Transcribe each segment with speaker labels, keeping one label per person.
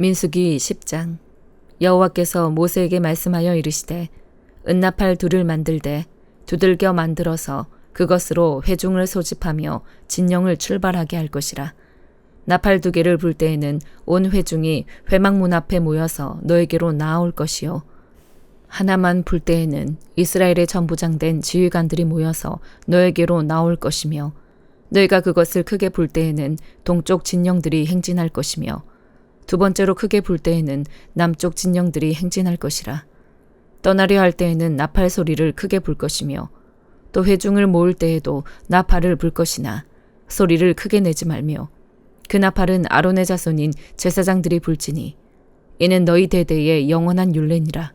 Speaker 1: 민수기 10장. 여호와께서 모세에게 말씀하여 이르시되 은나팔 둘을 만들되 두들겨 만들어서 그것으로 회중을 소집하며 진영을 출발하게 할 것이라. 나팔 두 개를 불 때에는 온 회중이 회막문 앞에 모여서 너에게로 나아올 것이요. 하나만 불 때에는 이스라엘의 전부장된 지휘관들이 모여서 너에게로 나올 것이며 너희가 그것을 크게 불 때에는 동쪽 진영들이 행진할 것이며 두 번째로 크게 불 때에는 남쪽 진영들이 행진할 것이라. 떠나려 할 때에는 나팔 소리를 크게 불 것이며 또 회중을 모을 때에도 나팔을 불 것이나 소리를 크게 내지 말며 그 나팔은 아론의 자손인 제사장들이 불지니 이는 너희 대대의 영원한 율례니라.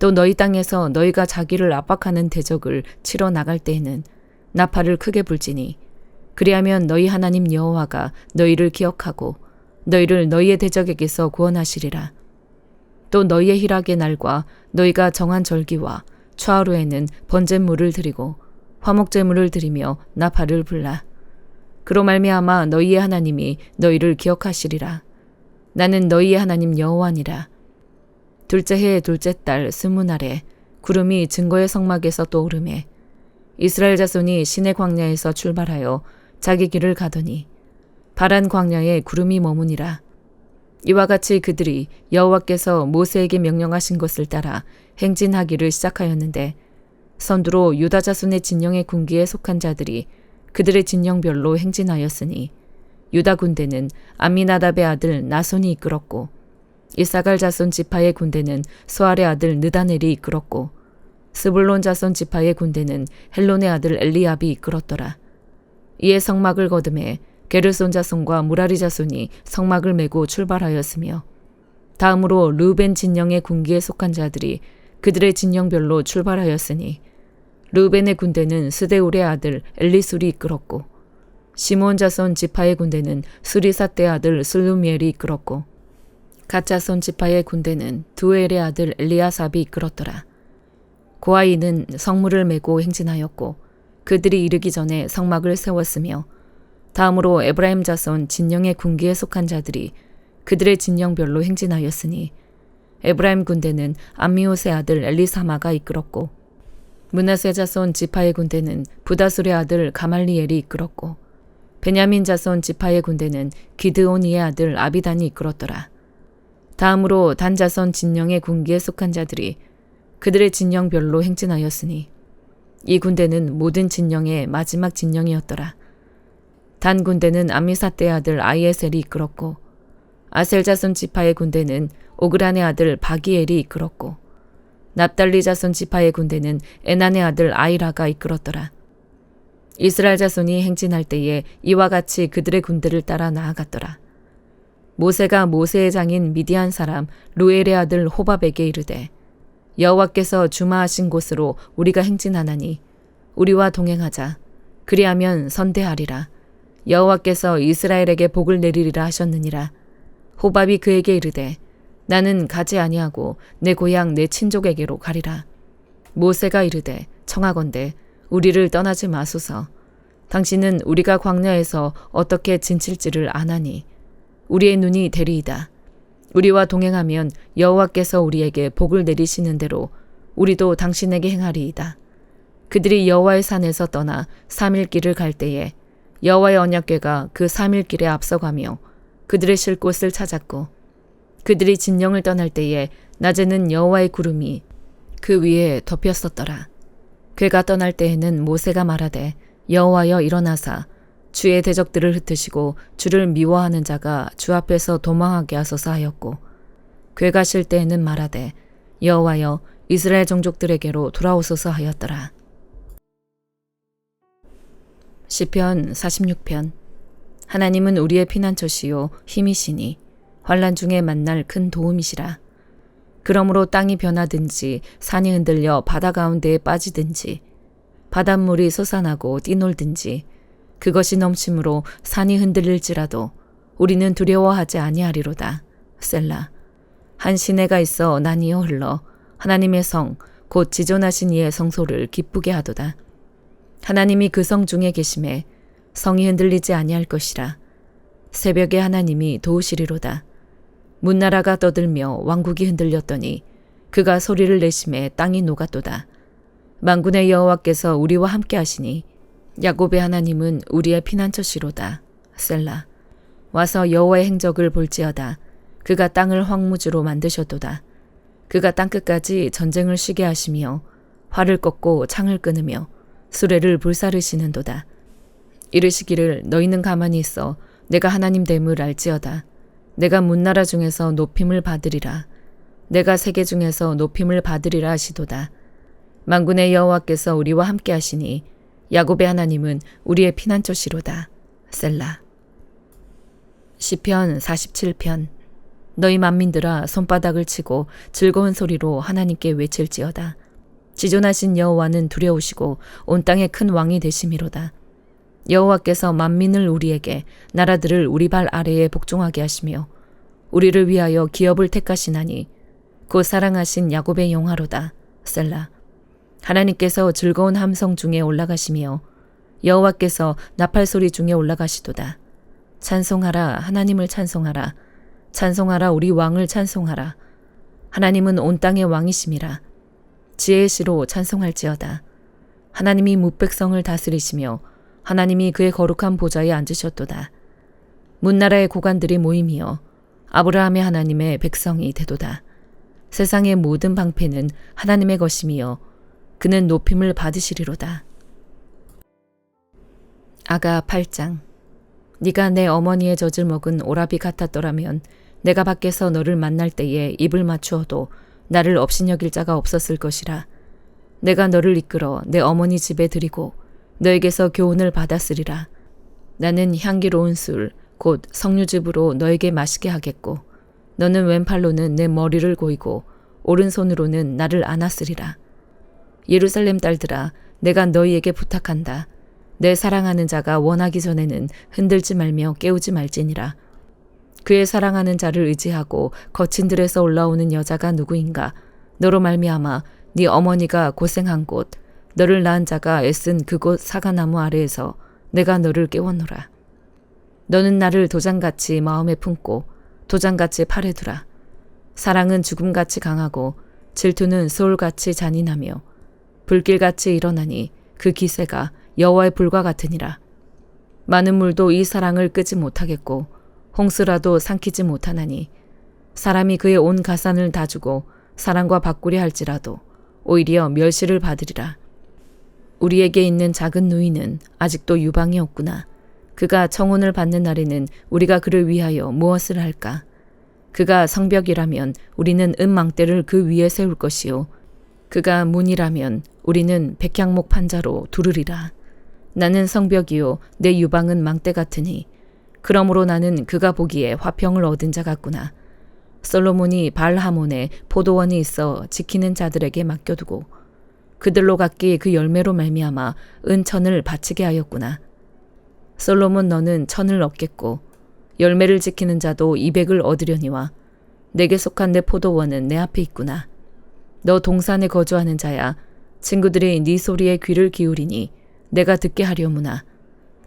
Speaker 1: 또 너희 땅에서 너희가 자기를 압박하는 대적을 치러 나갈 때에는 나팔을 크게 불지니 그리하면 너희 하나님 여호와가 너희를 기억하고 너희를 너희의 대적에게서 구원하시리라. 또 너희의 희락의 날과 너희가 정한 절기와 추하루에는 번제물을 드리고 화목제물을 드리며 나팔을 불라. 그로 말미암아 너희의 하나님이 너희를 기억하시리라. 나는 너희의 하나님 여호와니라. 둘째 해 둘째 달 스무 날에 구름이 증거의 성막에서 떠오르매 이스라엘 자손이 시내 광야에서 출발하여 자기 길을 가더니 파란 광야에 구름이 머무니라. 이와 같이 그들이 여호와께서 모세에게 명령하신 것을 따라 행진하기를 시작하였는데 선두로 유다 자손의 진영의 군기에 속한 자들이 그들의 진영별로 행진하였으니 유다 군대는 암미나답의 아들 나손이 이끌었고 이사갈 자손 지파의 군대는 소알의 아들 느다넬이 이끌었고 스불론 자손 지파의 군대는 헬론의 아들 엘리압이 이끌었더라. 이에 성막을 거듭해 게르손 자손과 무라리 자손이 성막을 메고 출발하였으며 다음으로 루벤 진영의 군기에 속한 자들이 그들의 진영별로 출발하였으니 루벤의 군대는 스데울의 아들 엘리술이 이끌었고 시몬 자손 지파의 군대는 수리사떼 아들 슬루미엘이 이끌었고 가짜손 지파의 군대는 두엘의 아들 엘리아삽이 이끌었더라. 고아이는 성물을 메고 행진하였고 그들이 이르기 전에 성막을 세웠으며 다음으로 에브라임 자손 진영의 군기에 속한 자들이 그들의 진영별로 행진하였으니 에브라임 군대는 암미옷의 아들 엘리사마가 이끌었고 문하세 자손 지파의 군대는 부다술의 아들 가말리엘이 이끌었고 베냐민 자손 지파의 군대는 기드오니의 아들 아비단이 이끌었더라. 다음으로 단 자손 진영의 군기에 속한 자들이 그들의 진영별로 행진하였으니 이 군대는 모든 진영의 마지막 진영이었더라. 단 군대는 암미사떼 아들 아이에셀이 이끌었고 아셀 자손 지파의 군대는 오그란의 아들 바기엘이 이끌었고 납달리 자손 지파의 군대는 에난의 아들 아이라가 이끌었더라. 이스라엘 자손이 행진할 때에 이와 같이 그들의 군대를 따라 나아갔더라. 모세가 모세의 장인 미디안 사람 루엘의 아들 호밥에게 이르되 여호와께서 주마하신 곳으로 우리가 행진하나니 우리와 동행하자 그리하면 선대하리라 여호와께서 이스라엘에게 복을 내리리라 하셨느니라. 호밥이 그에게 이르되 나는 가지 아니하고 내 고향 내 친족에게로 가리라. 모세가 이르되 청하건대 우리를 떠나지 마소서. 당신은 우리가 광야에서 어떻게 진칠지를 아나니 우리의 눈이 대리이다. 우리와 동행하면 여호와께서 우리에게 복을 내리시는 대로 우리도 당신에게 행하리이다. 그들이 여호와의 산에서 떠나 3일 길을 갈 때에 여호와의 언약궤가 그 3일 길에 앞서가며 그들의 쉴 곳을 찾았고 그들이 진영을 떠날 때에 낮에는 여호와의 구름이 그 위에 덮였었더라. 그가 떠날 때에는 모세가 말하되 여호와여 일어나사 주의 대적들을 흩으시고 주를 미워하는 자가 주 앞에서 도망하게 하소서 하였고 괴가 쉴 때에는 말하되 여호와여 이스라엘 종족들에게로 돌아오소서 하였더라. 시편 46편 하나님은 우리의 피난처시요 힘이시니 환란 중에 만날 큰 도움이시라. 그러므로 땅이 변하든지 산이 흔들려 바다 가운데에 빠지든지 바닷물이 솟아나고 뛰놀든지 그것이 넘침으로 산이 흔들릴지라도 우리는 두려워하지 아니하리로다. 셀라. 한 시내가 있어 난이어 흘러 하나님의 성, 곧 지존하신 이의 성소를 기쁘게 하도다. 하나님이 그 성 중에 계심에 성이 흔들리지 아니할 것이라. 새벽에 하나님이 도우시리로다. 문나라가 떠들며 왕국이 흔들렸더니 그가 소리를 내심에 땅이 녹았도다. 만군의 여호와께서 우리와 함께 하시니 야곱의 하나님은 우리의 피난처시로다. 셀라. 와서 여호와의 행적을 볼지어다. 그가 땅을 황무지로 만드셨도다. 그가 땅끝까지 전쟁을 쉬게 하시며 활을 꺾고 창을 끊으며 수레를 불사르시는도다. 이르시기를 너희는 가만히 있어 내가 하나님 됨을 알지어다. 내가 문나라 중에서 높임을 받으리라. 내가 세계 중에서 높임을 받으리라 하시도다. 만군의 여호와께서 우리와 함께 하시니 야곱의 하나님은 우리의 피난처시로다. 셀라. 시편 47편 너희 만민들아 손바닥을 치고 즐거운 소리로 하나님께 외칠지어다. 지존하신 여호와는 두려우시고 온 땅의 큰 왕이 되심이로다. 여호와께서 만민을 우리에게 나라들을 우리 발 아래에 복종하게 하시며 우리를 위하여 기업을 택하시나니 곧 사랑하신 야곱의 영화로다. 셀라. 하나님께서 즐거운 함성 중에 올라가시며 여호와께서 나팔 소리 중에 올라가시도다. 찬송하라 하나님을 찬송하라 찬송하라 우리 왕을 찬송하라 하나님은 온 땅의 왕이심이라 지혜의 시로 찬송할지어다. 하나님이 묵백성을 다스리시며 하나님이 그의 거룩한 보좌에 앉으셨도다. 문나라의 고관들이 모임이여 아브라함의 하나님의 백성이 되도다. 세상의 모든 방패는 하나님의 것이며 그는 높임을 받으시리로다. 아가 8장. 네가 내 어머니의 젖을 먹은 오라비 같았더라면 내가 밖에서 너를 만날 때에 입을 맞추어도 나를 업신여길 자가 없었을 것이라. 내가 너를 이끌어 내 어머니 집에 들이고 너에게서 교훈을 받았으리라. 나는 향기로운 술, 곧 석류즙으로 너에게 마시게 하겠고, 너는 왼팔로는 내 머리를 고이고, 오른손으로는 나를 안았으리라. 예루살렘 딸들아, 내가 너희에게 부탁한다. 내 사랑하는 자가 원하기 전에는 흔들지 말며 깨우지 말지니라. 그의 사랑하는 자를 의지하고 거친 들에서 올라오는 여자가 누구인가? 너로 말미암아 네 어머니가 고생한 곳, 너를 낳은 자가 애쓴 그곳 사과나무 아래에서 내가 너를 깨워노라. 너는 나를 도장같이 마음에 품고 도장같이 팔에 두라. 사랑은 죽음같이 강하고 질투는 소울같이 잔인하며 불길같이 일어나니 그 기세가 여호와의 불과 같으니라. 많은 물도 이 사랑을 끄지 못하겠고 홍수라도 삼키지 못하나니 사람이 그의 온 가산을 다 주고 사랑과 바꾸려 할지라도 오히려 멸시를 받으리라. 우리에게 있는 작은 누이는 아직도 유방이 없구나. 그가 청혼을 받는 날에는 우리가 그를 위하여 무엇을 할까? 그가 성벽이라면 우리는 은망대를 그 위에 세울 것이요. 그가 문이라면 우리는 백향목 판자로 두르리라. 나는 성벽이요 내 유방은 망대 같으니 그러므로 나는 그가 보기에 화평을 얻은 자 같구나. 솔로몬이 발하몬에 포도원이 있어 지키는 자들에게 맡겨두고 그들로 갖기 그 열매로 말미암아 은천을 바치게 하였구나. 솔로몬 너는 천을 얻겠고 열매를 지키는 자도 이백을 얻으려니와 내게 속한 내 포도원은 내 앞에 있구나. 너 동산에 거주하는 자야 친구들이 네 소리에 귀를 기울이니 내가 듣게 하려무나.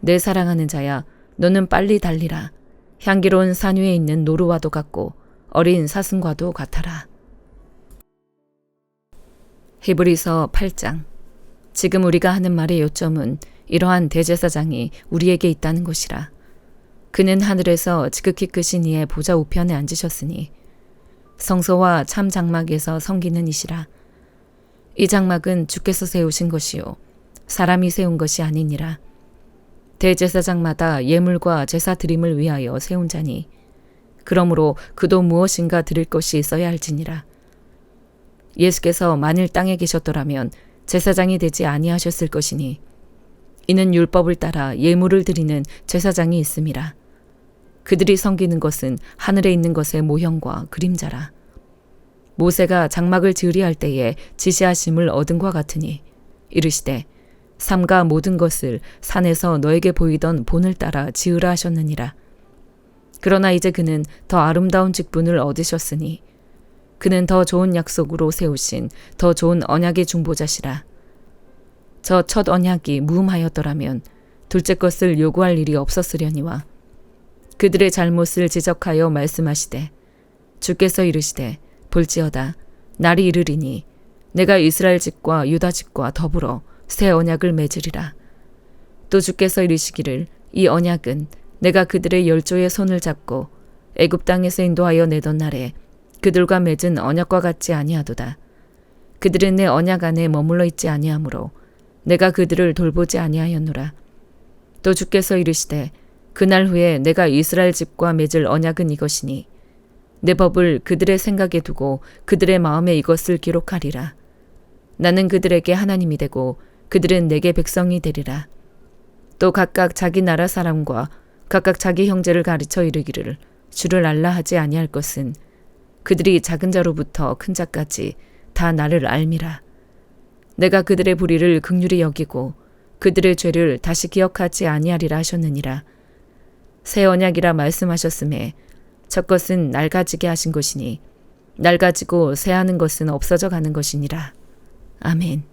Speaker 1: 내 사랑하는 자야, 너는 빨리 달리라. 향기로운 산 위에 있는 노루와도 같고 어린 사슴과도 같아라. 히브리서 8장 지금 우리가 하는 말의 요점은 이러한 대제사장이 우리에게 있다는 것이라. 그는 하늘에서 지극히 크신 이의 보좌 우편에 앉으셨으니 성소와 참 장막에서 섬기는 이시라. 이 장막은 주께서 세우신 것이요 사람이 세운 것이 아니니라. 대제사장마다 예물과 제사 드림을 위하여 세운 자니 그러므로 그도 무엇인가 드릴 것이 있어야 할지니라. 예수께서 만일 땅에 계셨더라면 제사장이 되지 아니하셨을 것이니 이는 율법을 따라 예물을 드리는 제사장이 있음이라. 그들이 섬기는 것은 하늘에 있는 것의 모형과 그림자라. 모세가 장막을 지으리할 때에 지시하심을 얻은 과 같으니 이르시되 삼가 모든 것을 산에서 너에게 보이던 본을 따라 지으라 하셨느니라. 그러나 이제 그는 더 아름다운 직분을 얻으셨으니 그는 더 좋은 약속으로 세우신 더 좋은 언약의 중보자시라. 저 첫 언약이 무음하였더라면 둘째 것을 요구할 일이 없었으려니와 그들의 잘못을 지적하여 말씀하시되 주께서 이르시되 볼지어다 날이 이르리니 내가 이스라엘 집과 유다 집과 더불어 새 언약을 맺으리라. 또 주께서 이르시기를 이 언약은 내가 그들의 열조의 손을 잡고 애굽 땅에서 인도하여 내던 날에 그들과 맺은 언약과 같지 아니하도다. 그들은 내 언약 안에 머물러 있지 아니하므로 내가 그들을 돌보지 아니하였노라. 또 주께서 이르시되 그날 후에 내가 이스라엘 집과 맺을 언약은 이것이니 내 법을 그들의 생각에 두고 그들의 마음에 이것을 기록하리라. 나는 그들에게 하나님이 되고 그들은 내게 백성이 되리라. 또 각각 자기 나라 사람과 각각 자기 형제를 가르쳐 이르기를 주를 알라 하지 아니할 것은 그들이 작은 자로부터 큰 자까지 다 나를 알미라. 내가 그들의 불의를 극률히 여기고 그들의 죄를 다시 기억하지 아니하리라 하셨느니라. 새 언약이라 말씀하셨음에 첫 것은 낡아지게 하신 것이니 낡아지고 새하는 것은 없어져 가는 것이니라. 아멘.